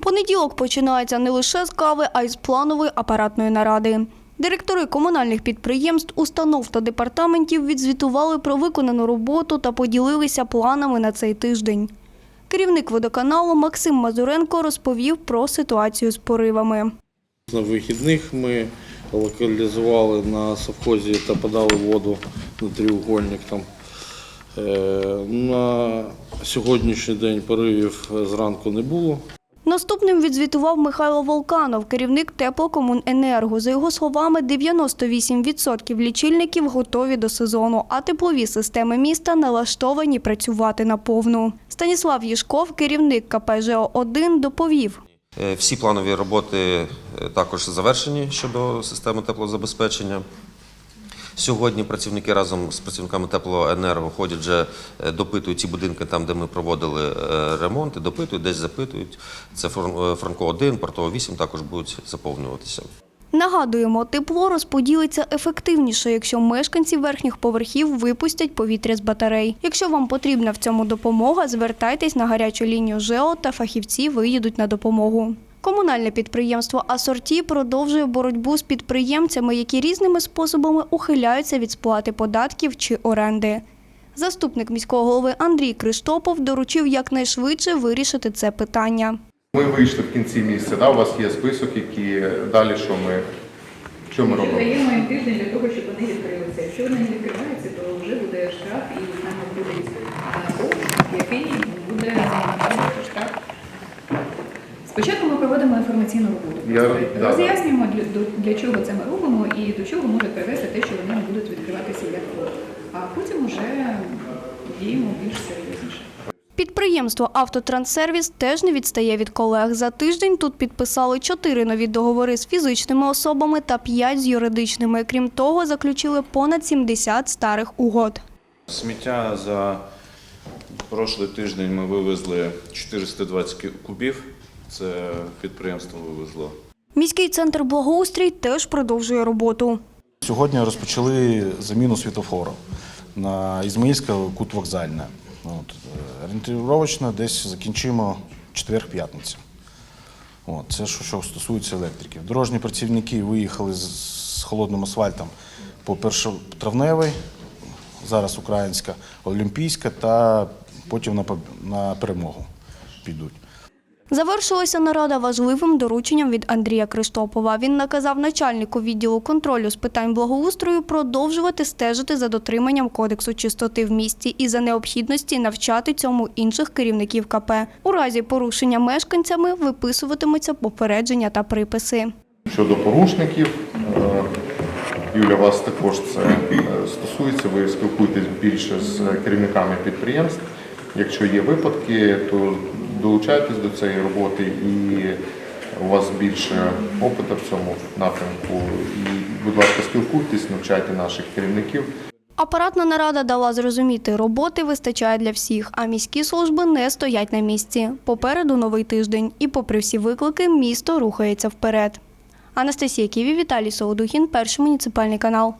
Понеділок починається не лише з кави, а й з планової апаратної наради. Директори комунальних підприємств, установ та департаментів відзвітували про виконану роботу та поділилися планами на цей тиждень. Керівник водоканалу Максим Мазуренко розповів про ситуацію з поривами. На вихідних ми локалізували на совхозі та подали воду на тріугольник. Там. Е, На сьогоднішній день поривів зранку не було. Наступним відзвітував Михайло Волканов, керівник теплокомуненерго. За його словами, 98% лічильників готові до сезону, а теплові системи міста налаштовані працювати наповну. Станіслав Їшков, керівник КП ЖО-1, доповів. Е, Всі планові роботи е, також завершені щодо системи теплозабезпечення. Сьогодні працівники разом з працівниками теплоенерго ходять вже е, допитують ті будинки, там, де ми проводили е, ремонти, допитують, десь запитують. Це е, Франко 1, Портова 8 також будуть заповнюватися. Нагадуємо, тепло розподілиться ефективніше, якщо мешканці верхніх поверхів випустять повітря з батарей. Якщо вам потрібна в цьому допомога, звертайтесь на гарячу лінію ЖЕО та фахівці виїдуть на допомогу. Комунальне підприємство Асорті продовжує боротьбу з підприємцями, які різними способами ухиляються від сплати податків чи оренди. Заступник міського голови Андрій Криштопов доручив якнайшвидше вирішити це питання. Ми вийшли в кінці місяця, да? у вас є список, які далі що ми, що ми робимо? Даємо їм тиждень для того, щоб вони відкрилися. Якщо вони не відкриваються, то вже буде штраф і з нами буде коуч, який буде за штраф. Спочатку ми проводимо інформаційну роботу. Я- Просто да, да. Роз'яснюємо, для, для чого це ми робимо і до чого може привести те, що вони будуть відкриватися як. А потім вже діємо більш серйозніше. Підприємство «Автотранссервіс» теж не відстає від колег. За тиждень тут підписали чотири нові договори з фізичними особами та п'ять з юридичними. Крім того, заключили понад 70 старих угод. Сміття за прошлий тиждень ми вивезли 420 ки- кубів. Це підприємство вивезло. Міський центр благоустрій теж продовжує роботу. Сьогодні розпочали заміну світофору на Ізмаїльська кут вокзальна. От, е, орієнтировочно десь закінчимо четвер-п'ятниця. Це що, що стосується електриків. Дорожні працівники виїхали з, з холодним асфальтом по першотравневій, зараз українська, олімпійська, та потім на, на перемогу підуть. Завершилася нарада важливим дорученням від Андрія Криштопова. Він наказав начальнику відділу контролю з питань благоустрою продовжувати стежити за дотриманням кодексу чистоти в місті і за необхідності навчати цьому інших керівників КП. У разі порушення мешканцями виписуватимуться попередження та приписи. Щодо порушників, е, Юля, вас також це е, стосується. Ви спілкуєтесь більше з керівниками підприємств. Якщо є випадки, то долучайтесь до цієї роботи і у вас більше опиту в цьому напрямку. І, будь ласка, спілкуйтесь, навчайте наших керівників. Апаратна нарада дала зрозуміти, роботи вистачає для всіх, а міські служби не стоять на місці. Попереду новий тиждень, і попри всі виклики, місто рухається вперед. Анастасія Ківі, Віталій Солодухін, перший муніципальний канал.